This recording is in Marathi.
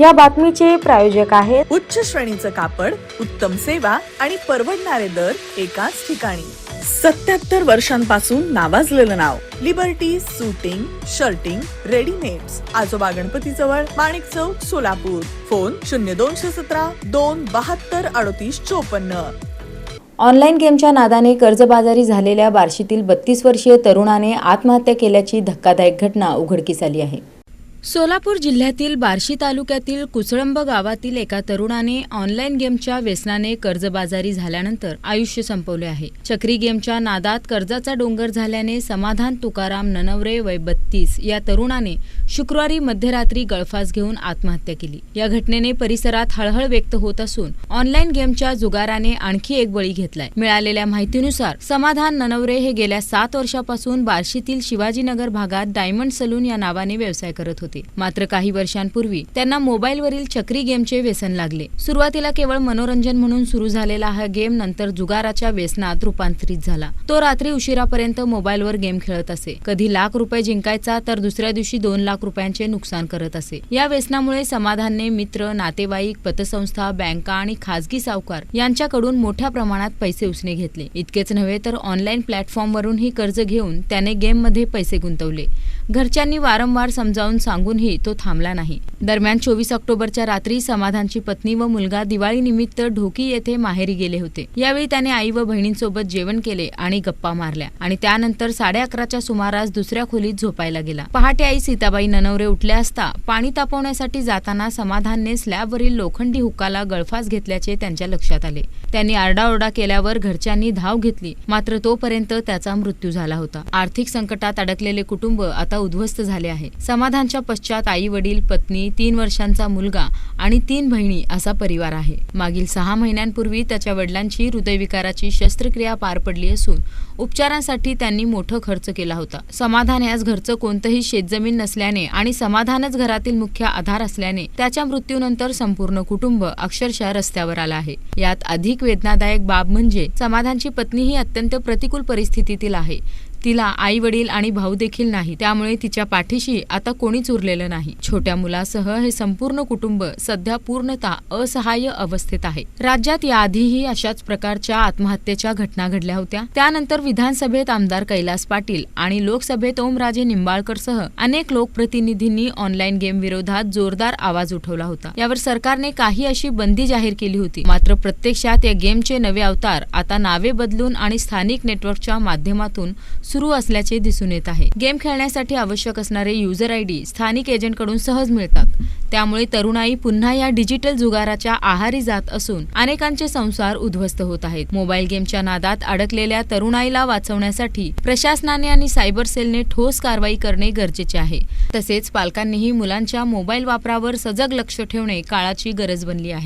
या बातमीचे प्रायोजक आहेत उच्च श्रेणीचं कापड उत्तम सेवा आणि परवडणारे दर एकाच ठिकाणी. सत्याहत्तर वर्षांपासून नावाजलेलं नाव लिबर्टी सुटिंग शर्टिंग रेडीमेड्स आजोबा गणपती जवळ माणिक चौक सोलापूर. फोन शून्य दोनशे सतरा दोन बहात्तर अडतीस चोपन्न. ऑनलाईन गेमच्या नादाने कर्जबाजारी झालेल्या बार्शीतील बत्तीस वर्षीय तरुणाने आत्महत्या केल्याची धक्कादायक घटना उघडकीस आली आहे. सोलापूर जिल्ह्यातील बार्शी तालुक्यातील कुचळंब गावातील एका तरुणाने ऑनलाईन गेमच्या व्यसनाने कर्जबाजारी झाल्यानंतर आयुष्य संपवले आहे. चक्री गेमच्या नादात कर्जाचा डोंगर झाल्याने समाधान तुकाराम ननवरे वय बत्तीस या तरुणाने शुक्रवारी मध्यरात्री गळफास घेऊन आत्महत्या केली. या घटनेने परिसरात हळहळ व्यक्त होत असून ऑनलाईन गेमच्या जुगाराने आणखी एक बळी घेतलाय. मिळालेल्या माहितीनुसार समाधान ननवरे हे गेल्या सात वर्षापासून बार्शीतील शिवाजीनगर भागात डायमंड सलून या नावाने व्यवसाय करत होते. मात्र काही वर्षांपूर्वी त्यांना मोबाईलवरील चक्री गेमचे व्यसन लागले. सुरुवातीला केवळ मनोरंजन म्हणून सुरू झालेला हा गेम नंतर जुगाराच्या व्यसनात रूपांतरित झाला. तो रात्री उशिरापर्यंत मोबाईलवर गेम खेळत असे. कधी लाख रुपये जिंकायचा तर दुसऱ्या दिवशी दोन लाख रुपयांचे नुकसान करत असे. या व्यसनामुळे समाधानने मित्र नातेवाईक पतसंस्था बँका आणि खासगी सावकार यांच्याकडून मोठ्या प्रमाणात पैसे उसने घेतले. इतकेच नव्हे तर ऑनलाईन प्लॅटफॉर्मवरूनही कर्ज घेऊन त्याने गेममध्ये पैसे गुंतवले. घरच्यांनी वारंवार समजावून सांगूनही तो थांबला नाही. दरम्यान चोवीस ऑक्टोबरच्या रात्री समाधानची पत्नी व मुलगा दिवाळीनिमित्त ढोकी येथे माहेरी गेले होते. यावेळी त्याने आई व बहिणींसोबत जेवण केले आणि गप्पा मारल्या आणि त्यानंतर साडे अकराच्या सुमारास दुसऱ्या खोलीत झोपायला गेला. पहाटे आई सीताबाई ननवरे उठल्या असता पाणी तापवण्यासाठी जाताना समाधानने स्लॅबवरील लोखंडी हुक्काला गळफास घेतल्याचे त्यांच्या लक्षात आले. त्यांनी आरडाओरडा केल्यावर घरच्यांनी धाव घेतली. मात्र तोपर्यंत त्याचा मृत्यू झाला होता. आर्थिक संकटात अडकलेले कुटुंब आता उद्ध्वस्त झाले आहे. समाधानच्या पश्चात आई वडील पत्नी तीन वर्षांचा मुलगा आणि तीन बहिणी असा परिवार आहे. मागील सहा महिन्यांपूर्वी त्याच्या वडिलांची हृदयविकाराची शस्त्रक्रिया पार पडली असून उपचारांसाठी त्यांनी मोठं खर्च केला होता. समाधान याच घरचं कोणतंही शेतजमीन नसल्याने आणि समाधानच घरातील मुख्य आधार असल्याने त्याच्या मृत्यूनंतर संपूर्ण कुटुंब अक्षरशः रस्त्यावर आलं आहे. यात अधिक वेदनादायक बाब म्हणजे समाधानची पत्नी ही अत्यंत प्रतिकूल परिस्थितीतील आहे. तिला आई वडील आणि भाऊ देखील नाही. त्यामुळे तिच्या पाठीशी आता कोणीच उरलेलं नाही. छोट्या मुलासह हे संपूर्ण कुटुंब सध्या पूर्णतः असहाय्य अवस्थेत आहे. राज्यात याआधीही अशाच प्रकारच्या आत्महत्येच्या घटना घडल्या होत्या. त्यानंतर विधानसभेत आमदार कैलास पाटील आणि लोकसभेत ओमराजे निंबाळकर सह अनेक लोकप्रतिनिधींनी ऑनलाईन गेम विरोधात जोरदार आवाज उठवला होता. यावर सरकारने काही अशी बंदी जाहीर केली होती. मात्र प्रत्यक्षात या गेमचे नवे अवतार आता नावे बदलून आणि स्थानिक नेटवर्कच्या माध्यमातून सुरू असल्याचे दिसून येत आहे. गेम खेळण्यासाठी आवश्यक असणारे युजर आय डी स्थानिक एजंटकडून सहज मिळतात. त्यामुळे तरुणाई पुन्हा या डिजिटल जुगाराच्या आहारी जात असून अनेकांचे संसार उद्ध्वस्त होत आहेत. मोबाईल गेमच्या नादात अडकलेल्या तरुणाईला वाचवण्यासाठी प्रशासनाने आणि सायबर सेलने ठोस कारवाई करणे गरजेचे आहे. तसेच पालकांनीही मुलांच्या मोबाईल वापरावर सजग लक्ष ठेवणे काळाची गरज बनली आहे.